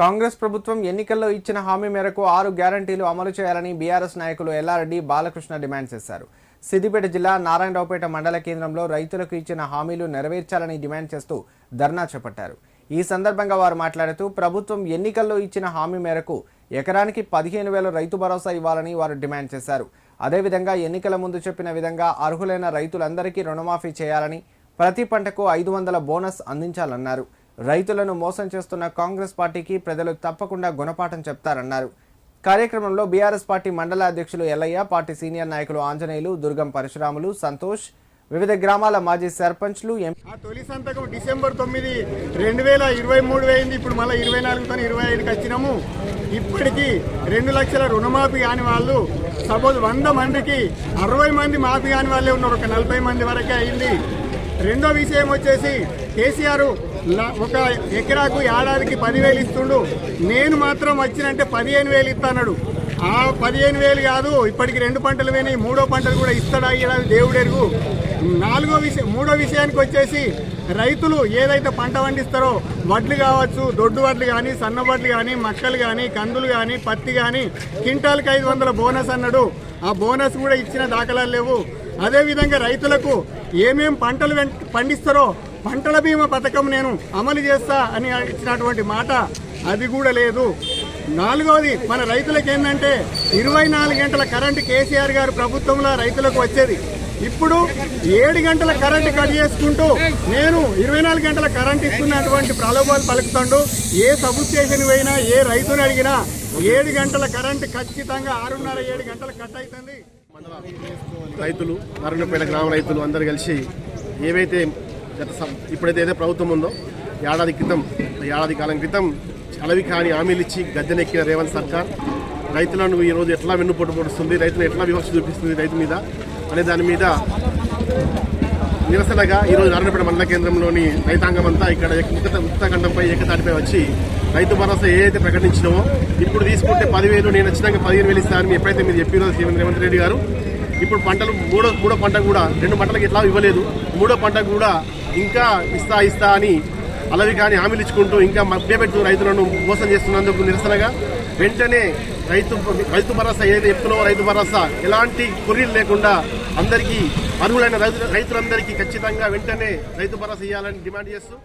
కాంగ్రెస్ ప్రభుత్వం ఎన్నికల్లో ఇచ్చిన హామీ మేరకు ఆరు గ్యారంటీలు అమలు చేయాలని బీఆర్ఎస్ నాయకులు ఎల్లారెడ్డి బాలకృష్ణ డిమాండ్ చేశారు. సిద్దిపేట జిల్లా నారాయణరావుపేట మండల కేంద్రంలో రైతులకు ఇచ్చిన హామీలు నెరవేర్చాలని డిమాండ్ చేస్తూ ధర్నా చేపట్టారు. ఈ సందర్భంగా వారు మాట్లాడుతూ ప్రభుత్వం ఎన్నికల్లో ఇచ్చిన హామీ మేరకు ఎకరానికి పదిహేను వేల రైతు భరోసా ఇవ్వాలని వారు డిమాండ్ చేశారు. అదేవిధంగా ఎన్నికల ముందు చెప్పిన విధంగా అర్హులైన రైతులందరికీ రుణమాఫీ చేయాలని ప్రతి పంటకు ఐదు వందల బోనస్ అందించాలన్నారు. రైతులను మోసం చేస్తున్న కాంగ్రెస్ పార్టీకి ప్రజలు తప్పకుండా గుణపాఠం చెప్తారన్నారు. కార్యక్రమంలో బీఆర్ఎస్ పార్టీ మండల అధ్యక్షులు ఎల్లయ్య పార్టీ సీనియర్ నాయకులు ఆంజనేయులు దుర్గం పరశురాములు సంతోష్ వివిధ గ్రామాల మాజీ సర్పంచ్లు తొలి సంతకం డిసెంబర్ తొమ్మిది రెండు వేల ఇరవై మూడు అయింది. ఇప్పుడు మళ్ళీ ఇరవై నాలుగుతో ఇరవై ఐదుకి వచ్చినాము. ఇప్పటికీ రెండు లక్షల రుణమాఫీ కాని వాళ్ళు సపోజ్ వంద మందికి అరవై మంది మాఫీ కాని వాళ్ళే ఉన్నారు. ఒక నలభై మంది వరకే అయింది. రెండో విషయం వచ్చేసి కేసీఆర్ ఒక ఎకరాకు ఏడాదికి పదివేలు ఇస్తుండు. నేను మాత్రం వచ్చినంటే పదిహేను వేలు ఇస్తాడు ఆ పదిహేను వేలు కాదు ఇప్పటికి రెండు పంటలు పోయినాయి మూడో పంటలు కూడా ఇస్తాడా ఇలా దేవుడెరుగు నాలుగో విషయం మూడో విషయానికి వచ్చేసి రైతులు ఏదైతే పంట పండిస్తారో వడ్లు కావచ్చు దొడ్డు వడ్లు కానీ సన్న వడ్లు కానీ మక్కలు కానీ కందులు కానీ పత్తి కానీ క్వింటాల్కి ఐదు వందల బోనస్ అన్నాడు. ఆ బోనస్ కూడా ఇచ్చిన దాఖలాలు లేవు. అదేవిధంగా రైతులకు ఏమేం పంటలు పండిస్తారో పంటల బీమా పథకం నేను అమలు చేస్తా అని ఇచ్చినటువంటి మాట అది కూడా లేదు. నాలుగవది మన రైతులకు ఏంటంటే ఇరవై నాలుగు గంటల కరెంటు కేసీఆర్ గారు ప్రభుత్వంలో రైతులకు వచ్చేది. ఇప్పుడు ఏడు గంటల కరెంటు కట్ చేసుకుంటూ నేను ఇరవై నాలుగు గంటల కరెంట్ ఇస్తున్నటువంటి ప్రలోభాలు పలుకుతాడు. ఏ సబ్ స్టేషన్ పోయినా ఏ రైతుని అడిగినా ఏడు గంటల కరెంటు ఖచ్చితంగా ఆరున్నర ఏడు గంటలు కట్ అవుతుంది. రైతులు నారాయణపేట గ్రామ రైతులు అందరు కలిసి ఏవైతే గత సం- ఇప్పుడైతే ఏదైతే ప్రభుత్వం ఉందో ఏడాది క్రితం ఏడాది కాలం క్రితం అలవి కాని హామీలు ఇచ్చి గద్దెనెక్కిన రేవంత్ సర్కార్ రైతులను ఈ రోజు ఎట్లా వెన్నుపోటు పొడుస్తుంది రైతులను ఎట్లా వివక్ష చూపిస్తుంది రైతు మీద అనే దాని మీద నిరసనగా ఈరోజు నారాయణపేట మండల కేంద్రంలోని రైతాంగం అంతా ఇక్కడ ఉత్తర ఉత్తరాఖండంపై ఏకతాటిపై వచ్చి రైతు భరోసా ఏదైతే ప్రకటించినామో ఇప్పుడు తీసుకుంటే పదివేలు నేను వచ్చినాక పదిహేను వేలు ఇస్తానని ఎప్పుడైతే మీరు చెప్పినో సీఎం రేవంత్ రెడ్డి గారు. ఇప్పుడు పంటలు మూడో మూడో పంట కూడా రెండు పంటలకు ఎట్లా ఇవ్వలేదు. మూడో పంట కూడా ఇంకా ఇస్తా ఇస్తా అని అలవి కానీ హామీలు ఇచ్చుకుంటూ ఇంకా మభ్యపెడుతూ రైతులను మోసం చేస్తున్నందుకు నిరసనగా వెంటనే రైతు రైతు భరోసా ఏదైతే చెప్తున్నావో రైతు భరోసా ఎలాంటి కొర్రీలు లేకుండా అందరికీ అర్హులైన రైతులందరికీ ఖచ్చితంగా వెంటనే రైతు భరోసా ఇవ్వాలని డిమాండ్ చేస్తూ